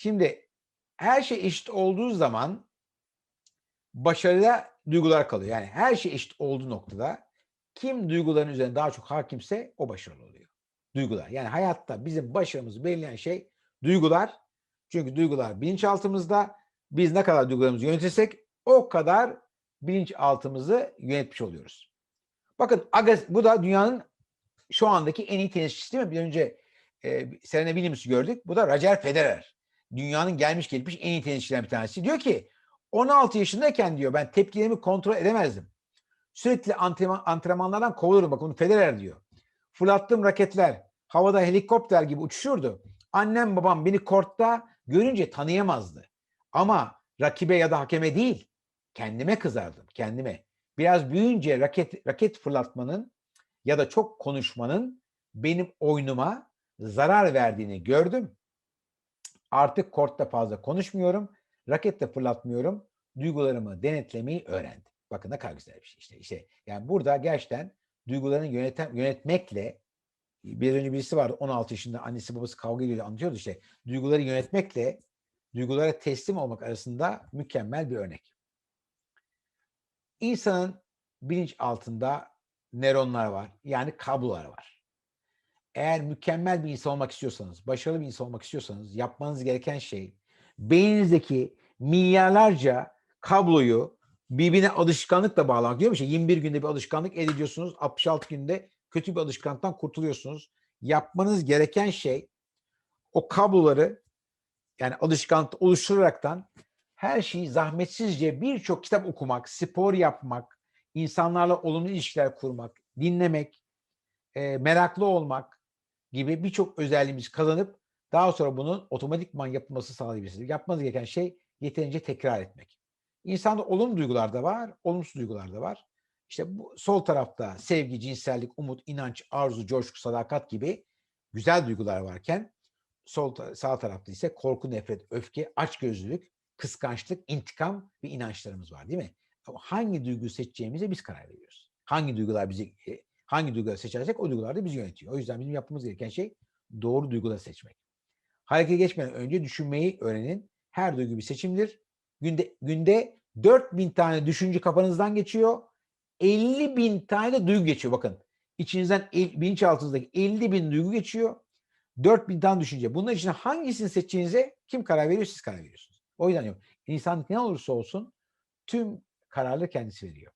Şimdi her şey eşit olduğu zaman başarıda duygular kalıyor. Yani her şey eşit olduğu noktada kim duyguların üzerine daha çok hakimse o başarılı oluyor. Duygular. Yani hayatta bizim başarımızı belirleyen şey duygular. Çünkü duygular bilinçaltımızda. Biz ne kadar duygularımızı yönetirsek o kadar bilinçaltımızı yönetmiş oluyoruz. Bakın bu da dünyanın şu andaki en iyi tenisçisi değil mi? Bir önce e, Serena Williams'ı gördük. Bu da Roger Federer. Dünyanın gelmiş gelmiş en iyi tenisçilerinden bir tanesi. Diyor ki 16 yaşındayken diyor ben tepkilerimi kontrol edemezdim. Sürekli antrenman, antrenmanlardan kovulurdum. Bakın Federer diyor. Fırlattığım raketler havada helikopter gibi uçuşurdu. Annem babam beni kortta görünce tanıyamazdı. Ama rakibe ya da hakeme değil, kendime kızardım, kendime. Biraz büyüyünce raket raket fırlatmanın ya da çok konuşmanın benim oyunuma zarar verdiğini gördüm. Artık kortta fazla konuşmuyorum, raket de fırlatmıyorum. Duygularımı denetlemeyi öğrendim. Bakın ne kadar güzel bir şey işte. işte yani burada gerçekten duygularını yöneten, yönetmekle bir önce birisi vardı 16 yaşında annesi babası kavga ediyordu anlatıyordu işte. Duyguları yönetmekle duygulara teslim olmak arasında mükemmel bir örnek. İnsanın bilinç altında nöronlar var. Yani kablolar var. Eğer mükemmel bir insan olmak istiyorsanız, başarılı bir insan olmak istiyorsanız yapmanız gereken şey beyninizdeki milyarlarca kabloyu birbirine alışkanlıkla bağlamak. Diyor mu işte 21 günde bir alışkanlık elde ediyorsunuz. 66 günde kötü bir alışkanlıktan kurtuluyorsunuz. Yapmanız gereken şey o kabloları yani alışkanlık oluşturaraktan her şeyi zahmetsizce birçok kitap okumak, spor yapmak, insanlarla olumlu ilişkiler kurmak, dinlemek, e, meraklı olmak gibi birçok özelliğimiz kazanıp daha sonra bunun otomatikman yapılması sağlayabilirsiniz. Yapmanız gereken şey yeterince tekrar etmek. İnsanda olumlu duygular da var, olumsuz duygular da var. İşte bu sol tarafta sevgi, cinsellik, umut, inanç, arzu, coşku, sadakat gibi güzel duygular varken sol sağ tarafta ise korku, nefret, öfke, açgözlülük, kıskançlık, intikam ve inançlarımız var değil mi? Hangi duyguyu seçeceğimize biz karar veriyoruz. Hangi duygular bizi hangi duyguları seçersek o duygular da bizi yönetiyor. O yüzden bizim yapmamız gereken şey doğru duyguları seçmek. Harekete geçmeden önce düşünmeyi öğrenin. Her duygu bir seçimdir. Günde günde 4000 tane düşünce kafanızdan geçiyor. 50 bin tane duygu geçiyor. Bakın içinizden el, bilinçaltınızdaki 50 bin duygu geçiyor. 4 bin tane düşünce. Bunların içinde hangisini seçeceğinize kim karar veriyor? Siz karar veriyorsunuz. O yüzden diyorum. İnsan ne olursa olsun tüm kararları kendisi veriyor.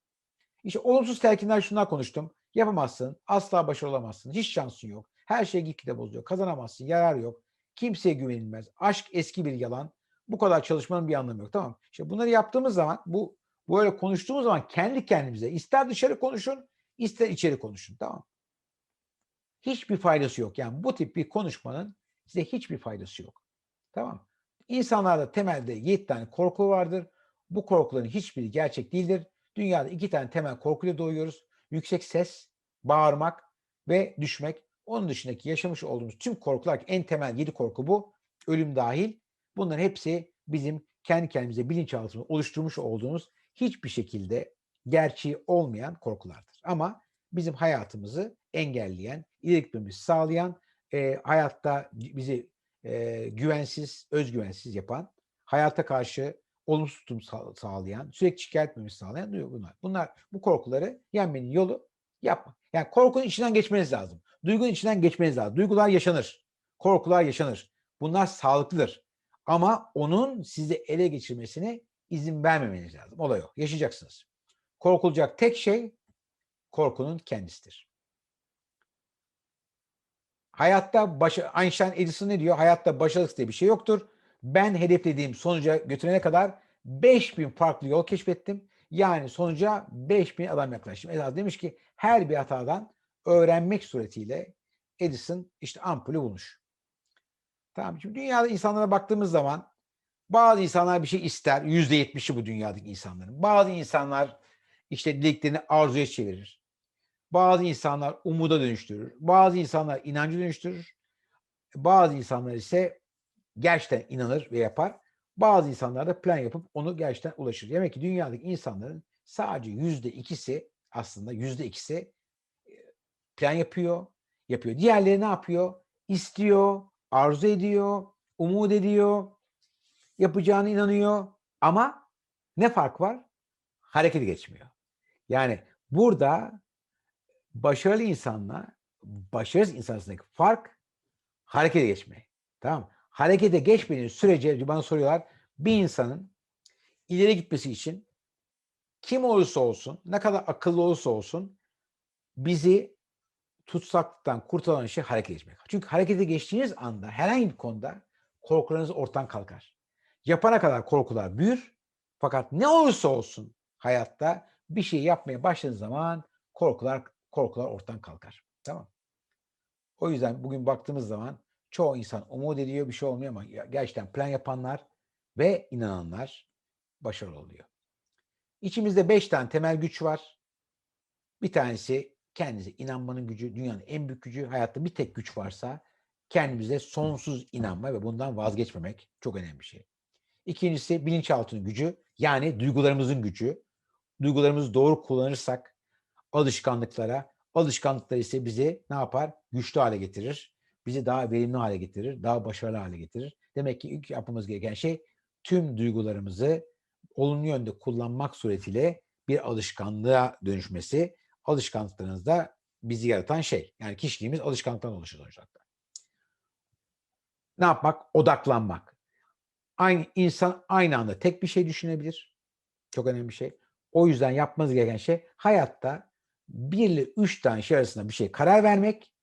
İşte olumsuz telkinler şunlar konuştum. Yapamazsın. Asla başarılı olamazsın. Hiç şansın yok. Her şey gitgide bozuyor. Kazanamazsın. Yarar yok. Kimseye güvenilmez. Aşk eski bir yalan. Bu kadar çalışmanın bir anlamı yok. Tamam. İşte bunları yaptığımız zaman bu böyle konuştuğumuz zaman kendi kendimize ister dışarı konuşun ister içeri konuşun. Tamam. Hiçbir faydası yok. Yani bu tip bir konuşmanın size hiçbir faydası yok. Tamam. İnsanlarda temelde 7 tane korku vardır. Bu korkuların hiçbiri gerçek değildir. Dünyada iki tane temel korkuyla doğuyoruz. Yüksek ses, bağırmak ve düşmek. Onun dışındaki yaşamış olduğumuz tüm korkular en temel yedi korku bu. Ölüm dahil. Bunların hepsi bizim kendi kendimize bilinçaltımızda oluşturmuş olduğumuz hiçbir şekilde gerçeği olmayan korkulardır. Ama bizim hayatımızı engelleyen, ileri gitmemizi sağlayan, e, hayatta bizi e, güvensiz, özgüvensiz yapan, hayata karşı olumsuz tutum sağlayan, sürekli şikayet etmemizi sağlayan bunlar. Bunlar bu korkuları yenmenin yolu yapma. Yani korkunun içinden geçmeniz lazım. Duygunun içinden geçmeniz lazım. Duygular yaşanır. Korkular yaşanır. Bunlar sağlıklıdır. Ama onun sizi ele geçirmesine izin vermemeniz lazım. Olay o. Yaşayacaksınız. Korkulacak tek şey korkunun kendisidir. Hayatta başa, Einstein Edison ne diyor? Hayatta başarısız diye bir şey yoktur. Ben hedeflediğim sonuca götürene kadar 5000 farklı yol keşfettim. Yani sonuca 5000 adam yaklaştım. Edison demiş ki her bir hatadan öğrenmek suretiyle Edison işte ampulü bulmuş. Tamam. Şimdi dünyada insanlara baktığımız zaman bazı insanlar bir şey ister. Yüzde yetmişi bu dünyadaki insanların. Bazı insanlar işte dileklerini arzuya çevirir. Bazı insanlar umuda dönüştürür. Bazı insanlar inancı dönüştürür. Bazı insanlar ise gerçekten inanır ve yapar. Bazı insanlar da plan yapıp onu gerçekten ulaşır. Demek ki dünyadaki insanların sadece yüzde ikisi aslında yüzde ikisi plan yapıyor, yapıyor. Diğerleri ne yapıyor? İstiyor, arzu ediyor, umut ediyor, yapacağına inanıyor ama ne fark var? Harekete geçmiyor. Yani burada başarılı insanla başarısız insan arasındaki fark harekete geçme. Tamam? Harekete geçmediğiniz sürece bana soruyorlar bir insanın ileri gitmesi için kim olursa olsun, ne kadar akıllı olursa olsun bizi tutsaklıktan kurtaran şey hareket geçmek. Çünkü harekete geçtiğiniz anda herhangi bir konuda korkularınız ortadan kalkar. Yapana kadar korkular büyür. Fakat ne olursa olsun hayatta bir şey yapmaya başladığınız zaman korkular korkular ortadan kalkar. Tamam. O yüzden bugün baktığımız zaman çoğu insan umut ediyor bir şey olmuyor ama gerçekten plan yapanlar ve inananlar başarılı oluyor. İçimizde beş tane temel güç var. Bir tanesi kendinize inanmanın gücü, dünyanın en büyük gücü. Hayatta bir tek güç varsa kendimize sonsuz inanma ve bundan vazgeçmemek çok önemli bir şey. İkincisi bilinçaltının gücü yani duygularımızın gücü. Duygularımızı doğru kullanırsak alışkanlıklara, alışkanlıklar ise bizi ne yapar? Güçlü hale getirir. Bizi daha verimli hale getirir, daha başarılı hale getirir. Demek ki ilk yapmamız gereken şey tüm duygularımızı olumlu yönde kullanmak suretiyle bir alışkanlığa dönüşmesi. Alışkanlıklarınız da bizi yaratan şey. Yani kişiliğimiz alışkanlıktan oluşur sonuçta. Ne yapmak? Odaklanmak. Aynı insan aynı anda tek bir şey düşünebilir. Çok önemli bir şey. O yüzden yapmanız gereken şey hayatta bir ile üç tane şey arasında bir şey karar vermek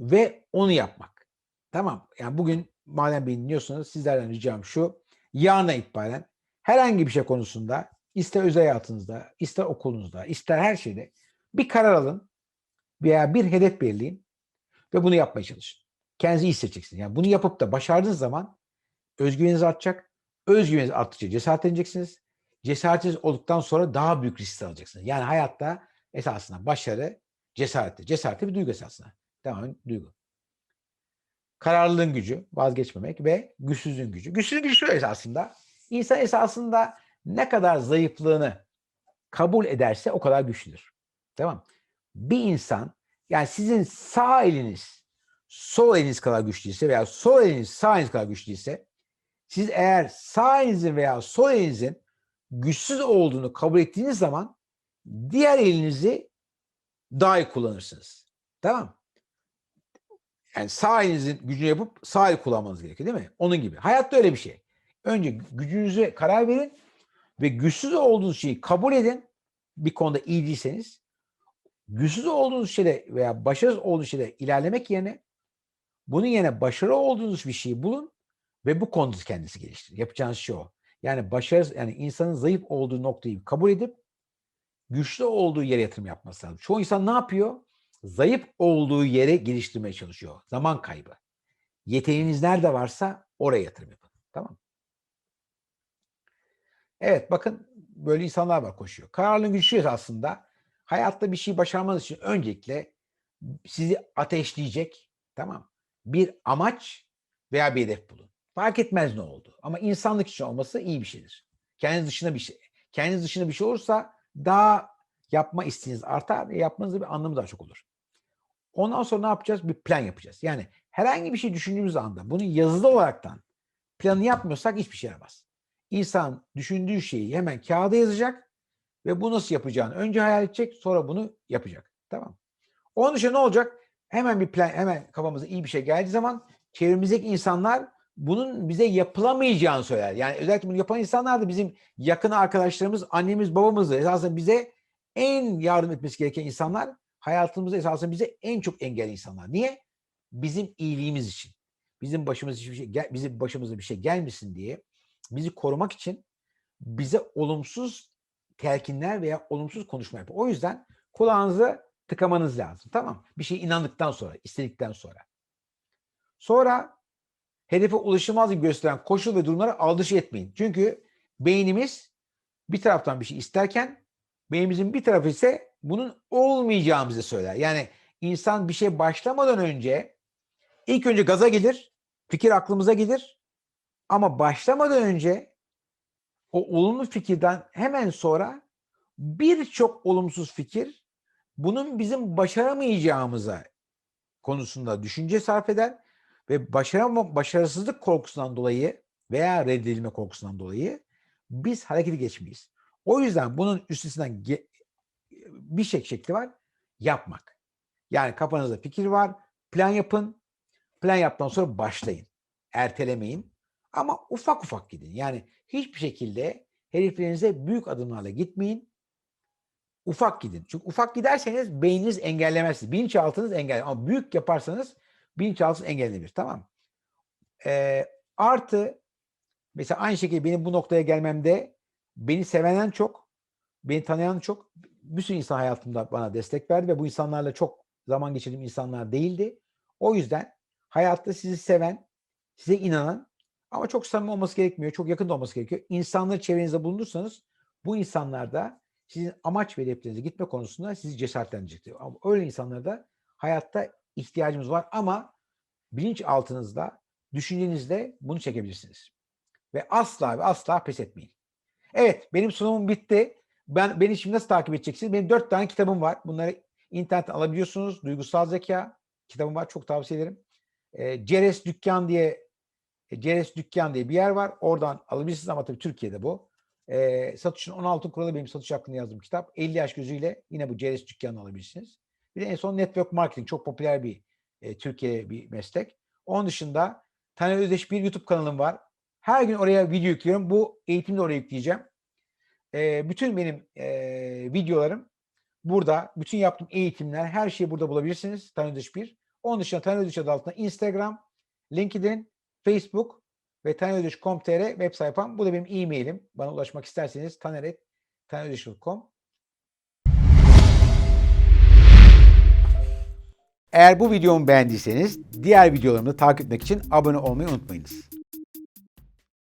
ve onu yapmak. Tamam. Yani bugün madem beni dinliyorsunuz sizlerden ricam şu. Yarına itibaren herhangi bir şey konusunda ister özel hayatınızda, ister okulunuzda, ister her şeyde bir karar alın veya bir hedef belirleyin ve bunu yapmaya çalışın. Kendinizi iyi hissedeceksiniz. Yani bunu yapıp da başardığınız zaman özgüveniniz artacak. Özgüveniniz arttıkça cesaretleneceksiniz. Cesaretiniz olduktan sonra daha büyük risk alacaksınız. Yani hayatta esasında başarı cesarettir. Cesaret bir duygu esasında. Tamamen duygu. Kararlılığın gücü, vazgeçmemek ve güçsüzlüğün gücü. Güçsüzlüğün gücü şu esasında. İnsan esasında ne kadar zayıflığını kabul ederse o kadar güçlüdür. Tamam Bir insan yani sizin sağ eliniz sol eliniz kadar güçlüyse veya sol eliniz sağ eliniz kadar güçlüyse siz eğer sağ elinizin veya sol elinizin güçsüz olduğunu kabul ettiğiniz zaman diğer elinizi daha iyi kullanırsınız. Tamam Yani sağ elinizin gücünü yapıp sağ el kullanmanız gerekiyor değil mi? Onun gibi. Hayatta öyle bir şey. Önce gücünüze karar verin ve güçsüz olduğunuz şeyi kabul edin. Bir konuda iyi değilseniz. Güçsüz olduğunuz şeyde veya başarısız olduğunuz şeyde ilerlemek yerine bunun yerine başarılı olduğunuz bir şeyi bulun ve bu konuda kendisi geliştirin. Yapacağınız şey o. Yani başarısız, yani insanın zayıf olduğu noktayı kabul edip güçlü olduğu yere yatırım yapması lazım. Çoğu insan ne yapıyor? Zayıf olduğu yere geliştirmeye çalışıyor. Zaman kaybı. Yeteneğiniz nerede varsa oraya yatırım yapın. Tamam Evet bakın böyle insanlar var koşuyor. Kararlılığın güçlü aslında hayatta bir şey başarmanız için öncelikle sizi ateşleyecek tamam bir amaç veya bir hedef bulun. Fark etmez ne oldu. Ama insanlık için olması iyi bir şeydir. Kendiniz dışında bir şey. Kendiniz dışında bir şey olursa daha yapma isteğiniz artar ve yapmanızda bir anlamı daha çok olur. Ondan sonra ne yapacağız? Bir plan yapacağız. Yani herhangi bir şey düşündüğümüz anda bunu yazılı olaraktan planı yapmıyorsak hiçbir şey yaramaz. İnsan düşündüğü şeyi hemen kağıda yazacak ve bu nasıl yapacağını önce hayal edecek sonra bunu yapacak. Tamam. Onun dışında ne olacak? Hemen bir plan, hemen kafamıza iyi bir şey geldiği zaman çevremizdeki insanlar bunun bize yapılamayacağını söyler. Yani özellikle bunu yapan insanlar da bizim yakın arkadaşlarımız, annemiz, babamızdır. Esasında bize en yardım etmesi gereken insanlar hayatımızda esasında bize en çok engel insanlar. Niye? Bizim iyiliğimiz için. Bizim başımıza hiçbir şey bizim başımıza bir şey gelmesin diye bizi korumak için bize olumsuz telkinler veya olumsuz konuşma yapıyor. O yüzden kulağınızı tıkamanız lazım. Tamam. Bir şey inandıktan sonra, istedikten sonra. Sonra hedefe ulaşılmaz gibi gösteren koşul ve durumlara aldırış etmeyin. Çünkü beynimiz bir taraftan bir şey isterken beynimizin bir tarafı ise bunun olmayacağını bize söyler. Yani insan bir şey başlamadan önce ilk önce gaza gelir, fikir aklımıza gelir ama başlamadan önce o olumlu fikirden hemen sonra birçok olumsuz fikir bunun bizim başaramayacağımıza konusunda düşünce sarf eder ve başarama, başarısızlık korkusundan dolayı veya reddedilme korkusundan dolayı biz harekete geçmeyiz. O yüzden bunun üstesinden bir şey şekli var. Yapmak. Yani kafanızda fikir var. Plan yapın. Plan yaptıktan sonra başlayın. Ertelemeyin. Ama ufak ufak gidin. Yani hiçbir şekilde hedeflerinize büyük adımlarla gitmeyin. Ufak gidin. Çünkü ufak giderseniz beyniniz engellemez. Bilinçaltınız engeller. Ama büyük yaparsanız bilinçaltınız engellenir. Tamam mı? Ee, artı mesela aynı şekilde benim bu noktaya gelmemde beni sevenen çok, beni tanıyan çok bir sürü insan hayatımda bana destek verdi ve bu insanlarla çok zaman geçirdiğim insanlar değildi. O yüzden hayatta sizi seven, size inanan ama çok samimi olması gerekmiyor, çok yakın olması gerekiyor. İnsanları çevrenizde bulundursanız bu insanlar da sizin amaç ve hedeflerinize gitme konusunda sizi cesaretlendirecektir. Ama öyle insanlara da hayatta ihtiyacımız var ama bilinç altınızda, düşüncenizde bunu çekebilirsiniz. Ve asla ve asla pes etmeyin. Evet, benim sunumum bitti. Ben beni şimdi nasıl takip edeceksiniz? Benim dört tane kitabım var. Bunları internetten alabiliyorsunuz. Duygusal zeka kitabım var. Çok tavsiye ederim. E, Ceres Dükkan diye e, Ceres Dükkan diye bir yer var. Oradan alabilirsiniz ama tabii Türkiye'de bu. E, satışın 16 kuralı benim satış hakkında yazdığım kitap. 50 yaş gözüyle yine bu Ceres Dükkan'ı alabilirsiniz. Bir de en son Network Marketing çok popüler bir e, Türkiye bir meslek. Onun dışında Taner Özdeş bir YouTube kanalım var. Her gün oraya video yüklüyorum. Bu eğitimi de oraya yükleyeceğim. E, bütün benim e, videolarım burada. Bütün yaptığım eğitimler, her şeyi burada bulabilirsiniz. Taner Özdeş 1. Onun dışında Taner Özdeş adı altında Instagram, LinkedIn, Facebook ve tanerözdeş.com.tr web sayfam. Bu da benim e-mailim. Bana ulaşmak isterseniz taner.tanerözdeş.com Eğer bu videomu beğendiyseniz diğer videolarımı takip etmek için abone olmayı unutmayınız.